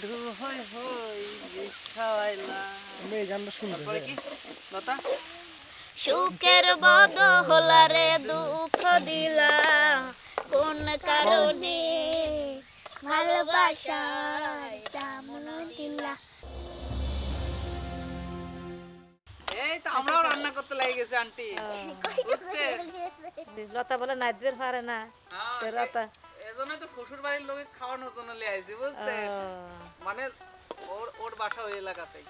মধু হই হই খাওয়াইলা আমি এই গানটা শুনতে তারপরে কি? লতা? সুখের বদলারে দুঃখ দিলা। কোন কারণে ভালোবাসায় তেমন দিলা? এই তো আমরাও রান্না করতে লেগে গেছি আন্টি। লতা বলে নাচবের পারে না। হ্যাঁ, লতা এজন্যই তো শ্বশুর বাড়ির লোকে খাওয়ানোর জন্য লিয়ে আইছি বুঝছে মানে ওর ওর বাসা ওই এলাকাতেই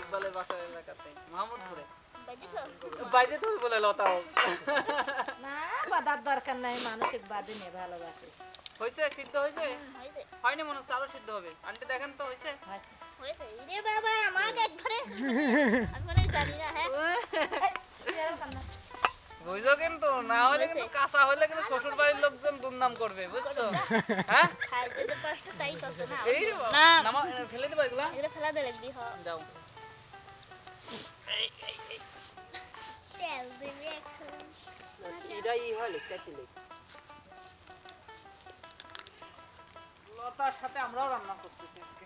ইকবালের বাসা ওই এলাকাতেই মোহাম্মদপুরে বাইরে তুমি বলে লতাও না বাদার দরকার নাই মানসিক বাদে নিয়ে ভালোবাসে। হয়েছে সিদ্ধ হয়েছে হয়নি মনে হচ্ছে আরও সিদ্ধ হবে। আন্টি দেখেন তো হয়েছে রে বাবা আমাকে একবারে আমি মনে জানি না হ্যাঁ? বুঝলো কিন্তু না হলে কিন্তু কাঁচা হলে কিন্তু শ্বশুর বাড়ির লোকজন দুর্নাম করবে বুঝছ? হ্যাঁ? খাইতে তো কষ্ট তাই করছে না। এই রে বাবা, না। নামা ফেলে দিবা এগুলো? ফেলা দে যাও। তেল দিবি এখন। লতার সাথে আমরাও রান্না করতেছি আজকে।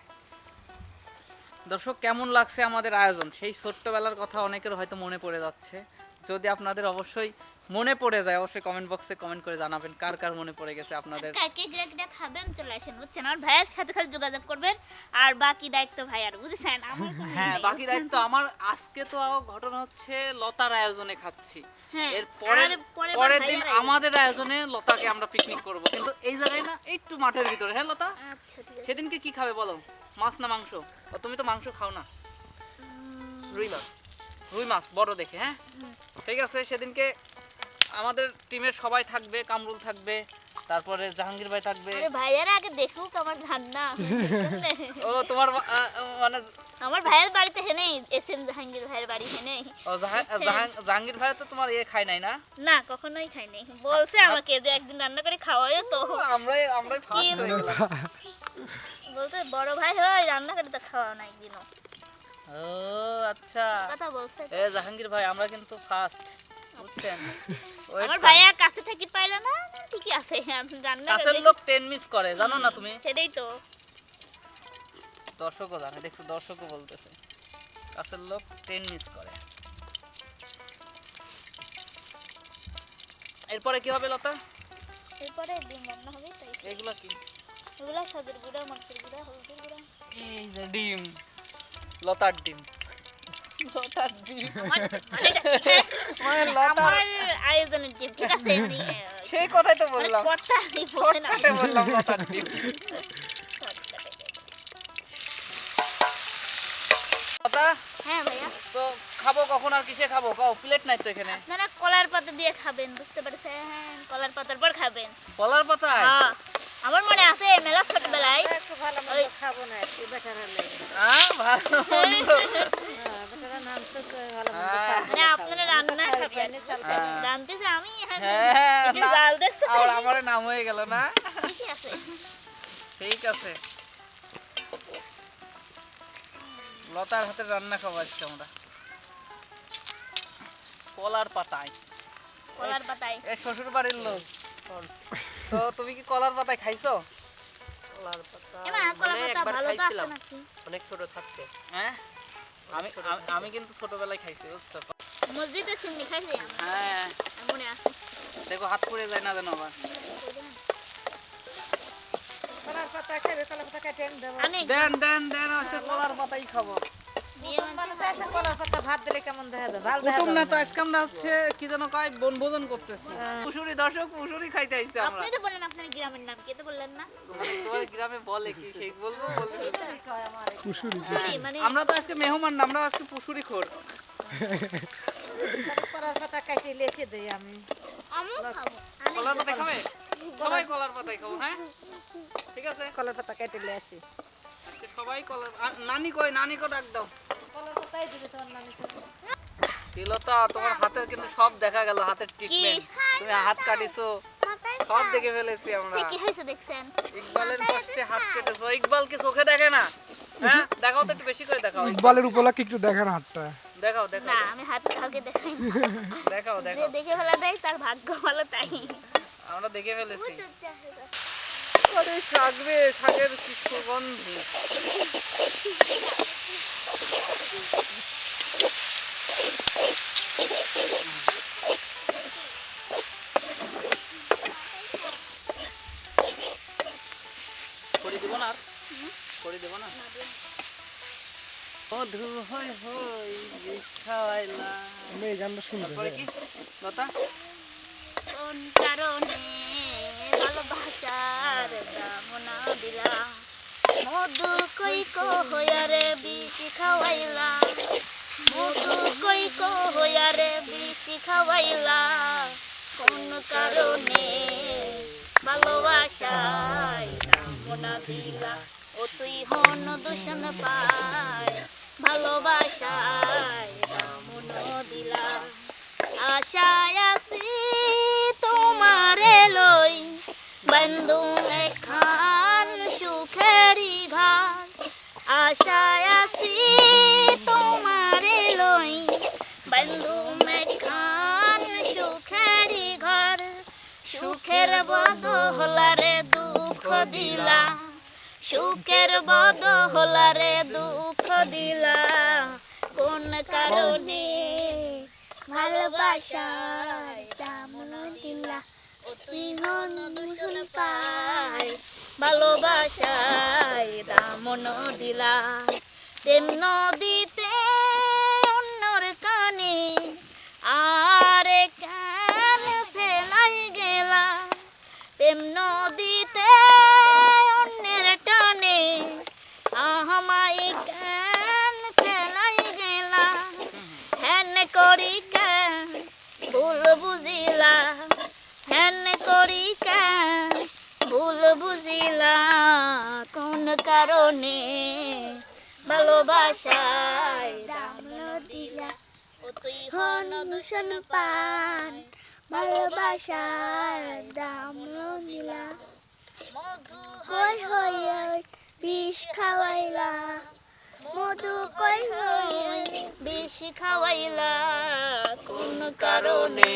দর্শক কেমন লাগছে আমাদের আয়োজন? সেই ছোট্টবেলার কথা অনেকের হয়তো মনে পড়ে যাচ্ছে। যদি আপনাদের অবশ্যই মনে পড়ে যায় অবশ্যই কমেন্ট বক্সে কমেন্ট করে জানাবেন কার কার মনে পড়ে গেছে আপনাদের। কাকে যে একটা খাবেন চলে আসেন বুঝছেন আমার ভাইয়ের সাথে খালি যোগাযোগ করবেন আর বাকি দায়িত্ব ভাইয়ার বুঝছেন? আমার হ্যাঁ বাকি দায়িত্ব আমার আজকে তো ঘটনা হচ্ছে লতার আয়োজনে খাচ্ছি। হ্যাঁ এর পরের পরের দিন আমাদের আয়োজনে লতাকে আমরা পিকনিক করব। কিন্তু এই জায়গায় না একটু মাঠের ভিতরে হ্যাঁ লতা? আচ্ছা ঠিক আছে। সেদিনকে কি খাবে বলো? মাছ না মাংস? তুমি তো মাংস খাও না। রুই মাছ। রুই মাছ বড় দেখে হ্যাঁ? ঠিক আছে সেদিনকে আমাদের টিমের সবাই থাকবে কামরুল থাকবে তারপরে জাহাঙ্গীর ভাই থাকবে। আরে ভাইয়ারা আগে দেখুক আমার ধান্না ও তোমার মানে আমার ভাইয়ের বাড়িতে হেনে এস এম জাহাঙ্গীর ভাইয়ের বাড়ি হেনে। ও জাহাঙ্গীর ভাই তো তোমার ইয়ে খায় নাই না? না কখনোই খাইনি বলছে আমাকে যে একদিন রান্না করে খাওয়াইও তো। আমরাই আমরাই ফার্স্ট হয়ে গেলাম। বলতে বড় ভাই হয় রান্না করে তো খাওয়াও না একদিনও ও আচ্ছা। কথা বলছে? এ জাহাঙ্গীর ভাই আমরা কিন্তু ফার্স্ট বুঝছেন? আমার ভাইয়া কাছে থাকি পাইলে না ঠিকই আছে আমি রান্না কাছের লোক টেন মিস করে জানো না তুমি? সেটাই তো। দর্শকও জানে দেখছ দর্শকও বলতেছে। কাছের লোক ট্রেন মিস করে। এরপরে কি হবে লতা? এরপরে ডিম রান্না হবে তাই এগুলো কি? এগুলো সবের গুঁড়া মরচের গুঁড়া হলুদের গুঁড়া। এই যে ডিম লতার ডিম। সেই কথাই তো বললাম বললাম কিসে খাব প্লেট নাই কলার পাতা দিয়ে খাবেন বুঝতে কলার পাতার পর খাবেন কলার হ্যাঁ আমার মনে আছে মেলা ছোটবেলায় একটু খাব না আমার নাম হয়ে গেল না? আছে। ঠিক আছে। লতার হাতের রান্না খাওয়াচ্ছি আমরা। কলার পাতায়। কলার পাতায়। এ শ্বশুর বাড়ির লোক তো তুমি কি কলার পাতায় খাইছো? এমা কলার পাতা ভালো তো আছে নাকি? অনেক ছোট থাকতে। হ্যাঁ? আমি আমি- কিন্তু ছোটবেলায় খাইছি বুঝছ? মসজিদে চিমনি খাইছি? হ্যাঁ। মনে আছে। দেখো হাত পড়ে যায় না যেন আবার। কলার পাতা খাবে কলার পাতা কেটে এনে দেন দেন দেন হচ্ছে কলার পাতাই খাব। আমরা হচ্ছে কি যেন কয় বনভোজন করতেছি। পুষুরি দর্শক পুষুরি খাইতে আইছি আমরা। আপনি তো বলেন আপনার গ্রামের নাম কি তো বললেন না? তোমার তোমার গ্রামে বলে কি সেই বলব বলব। কুসুরি পুরি, মানে আমরা তো আজকে মেহমান না আমরা আজকে পুষুরি খোর। কলার পাতা কেটে লেখে দেই আমি। কলার পাতায় খাবে। সবাই কলার পাতায় খাব হ্যাঁ? ঠিক আছে? কলার পাতা কেটে লে আসি। সবাই কলার নানি কই নানি কো ডাক দাও। তিলতা তোমার হাতের কিন্তু সব দেখা গেল হাতের ট্রিটমেন্ট তুমি হাত কাটিছো সব দেখে ফেলেছি আমরা। কি হয়েছে দেখছেন? ইকবালের কষ্টে হাত কেটেছো। ইকবাল কি চোখে দেখে না? হ্যাঁ? দেখাও তো একটু বেশি করে দেখাও ইকবালের উপলক্ষে একটু দেখেন হাতটা। দেখাও না আমি হাত কাউকে দেখাই। দেখাও যে দেখাও। দেখে ফেলা দেয় তার ভাগ্য ভালো তাই। আমরা দেখে ফেলেছি। আরে শাক রে শাকের সুগন্ধি করে দেব না করে দেব না? মধু লতা? কোন কারণে ভালোবাসার কামনা দিলাম? মধু কই কো হইয়ারে বিষ খাওয়াইলা মধু কই কো হইয়ারে খাওয়াইলা কোন কারণে ভালোবাসায় দাম দিলা? ও তুই দূষণ পায়। ভালোবাসায় দাম দিলা। আশায় আছি তোমারে লই, বন্ধু এখান সুখেরি ঘর আশায় আছি, তোমারে লই বন্ধু এখান সুখেরি ঘর। সুখের বদলারে দুঃখ দিলা সুখের বদলারে দুঃখ দিলা কোন কারণে ভালোবাসায় দামন দিলা তুই পাই ভালোবাসায় দামন দিলা প্রেম নদীতে অন্যর কানে আর কেন ফেলাই গেলা। প্রেম নদীতে অন্যের টানে আমায় কেন ফেলাই গেলা। হেন করি কেন ভুল বুঝিলা, হেন করি ভুল বুঝিলা কোন কারণে ভালোবাসায় দাম দিলা দিলা মধু বিষ খাওয়াইলা? মধু কই বিষ খাওয়াইলা? কোন কারণে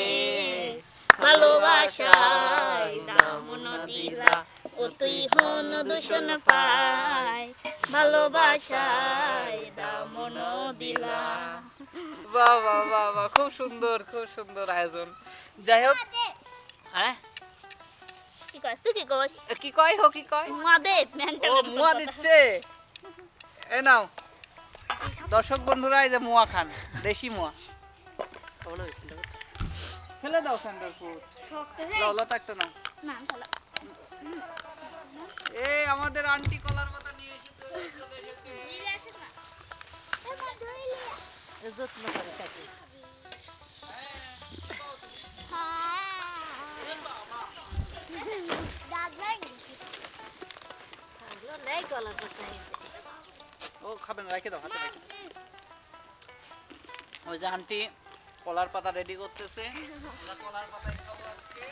ভালোবাসায় দাম দিলা ও তুই হন দূষণ পায় ভালোবাসায় দাম দিলা। বাহ বাহ বাহ বাহ খুব সুন্দর খুব সুন্দর আয়োজন। যাই হোক হ্যাঁ? কি কস তুই কি কস? কি কয় হো কি কয়? মাদে ও মুয়া দিচ্ছে। এ নাও। দর্শক বন্ধুরা এই যে মুয়া খান দেশি মুয়া। ফেলে দাও সেন্টার ফুড। লতা একটা না না এ আমাদের আন্টি কলার পাতা নিয়ে এসেছে চলে এসেছে। যত্ন করে থাকি থাকল নেই গলার কথা ও খাবেন রেখে দাও হাতে রেখে ওই যে আন্টি কলার পাতা রেডি করতেছে। কলার খাব আজকে।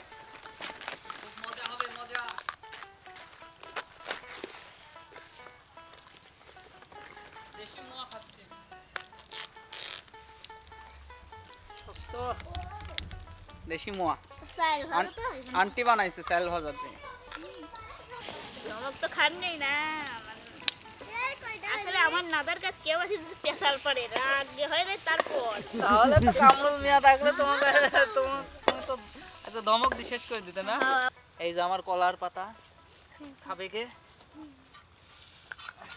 দেশি মোয়া। আন্টি বানাইছে চাল ভাজা দিয়ে নমক তো খান নেই না আসলে আমার নাদার কাছে কেউ আছে স্পেশাল পরে রাগ হয়ে যায় তারপর। তাহলে তো কামরুল মিয়া থাকলে তোমাকে তুমি তো ধমক দিয়ে শেষ করে দিতে না? হ্যাঁ, এই যে আমার কলার পাতা। খাবে কে?